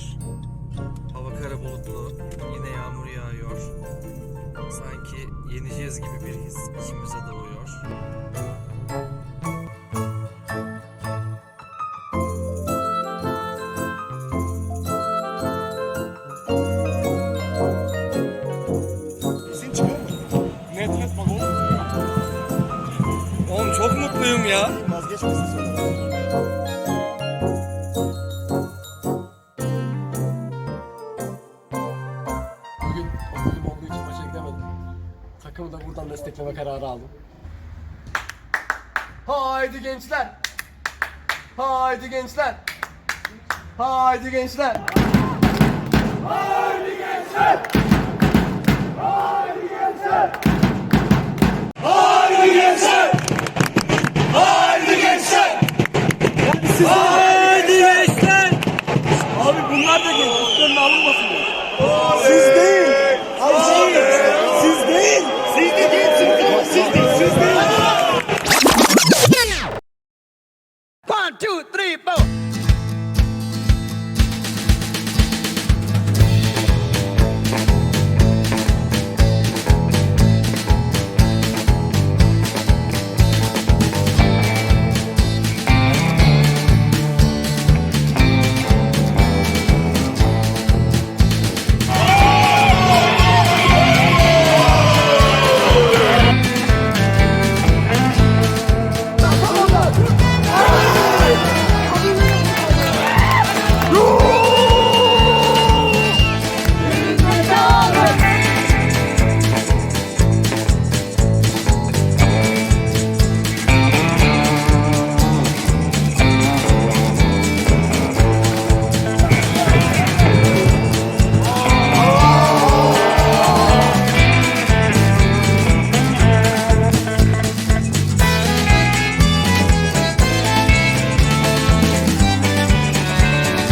var. Hava kara bulutlu. Yine yağmur yağıyor. Sanki yeneceğiz gibi bir his içimize doğuyor. Net net bak oğlum. Oğlum çok mutluyum ya. Vazgeçmesin sonra. Buradan destekleme kararı aldım. Haydi gençler! Haydi gençler! Haydi gençler! Siz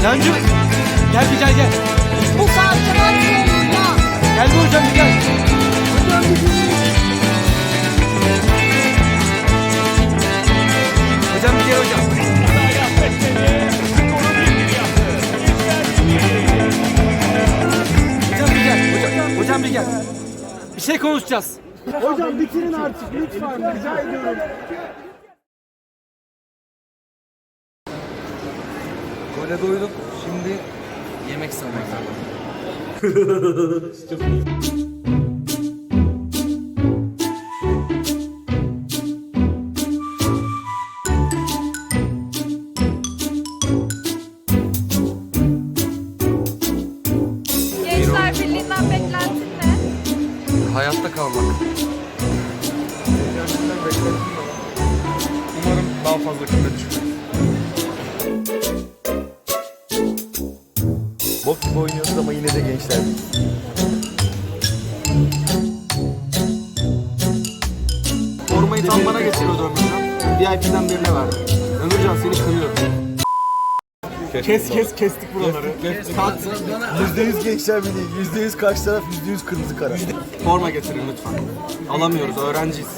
Yancı! Gel bir gel gel. Bu olur ya? Gel bir hocam bir gel. Hocam bir gel hocam. Hocam bir gel. Hocam, hocam bir gel. Bir şey konuşacağız. Hocam bitirin artık lütfen. Rica ediyorum. Gole doyduk. Şimdi yemek zamanı. Gençler Birliği'nden beklentin ne? Hayatta kalmak. Umarım daha fazla küme düşmez. Bok gibi oynuyoruz ama yine de gençler. Formayı tam bana getiriyordu Ömürcan. VIP'den birine verdi. Ömürcan seni kınıyorum. Kes kes kestik buraları. Kat. Yüzde yüz gençler birliği. Yüzde yüz karşı taraf. Yüzde yüz kırmızı kara. Forma getirin lütfen. Alamıyoruz öğrenciyiz.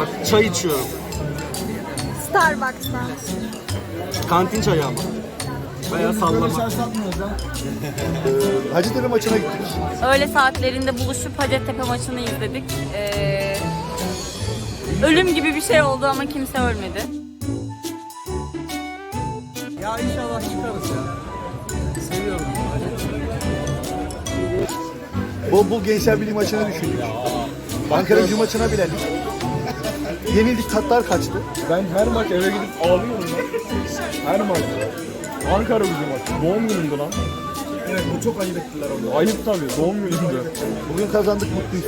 Bak çay içiyorum. Starbucks'tan. Kantin çayı ama. Veya sallama. Ee, Hacıdere maçına gittik. Öğle saatlerinde buluşup Hacettepe maçını izledik. Ee, ölüm gibi bir şey oldu ama kimse ölmedi. Ya inşallah çıkarız ya. Seviyorum. Bol bol gençler birliği maçına düşündük. Ankara gücü maçına bilendik. Yenildik tatlar kaçtı. Ben her maç eve gidip ağlıyorum. Her maç. Ankara gücü maç. Doğum günümdü lan. Evet bu çok ayıp ettiler onu. Ayıp tabii. Doğum günümdü. Bugün kazandık mutluyuz.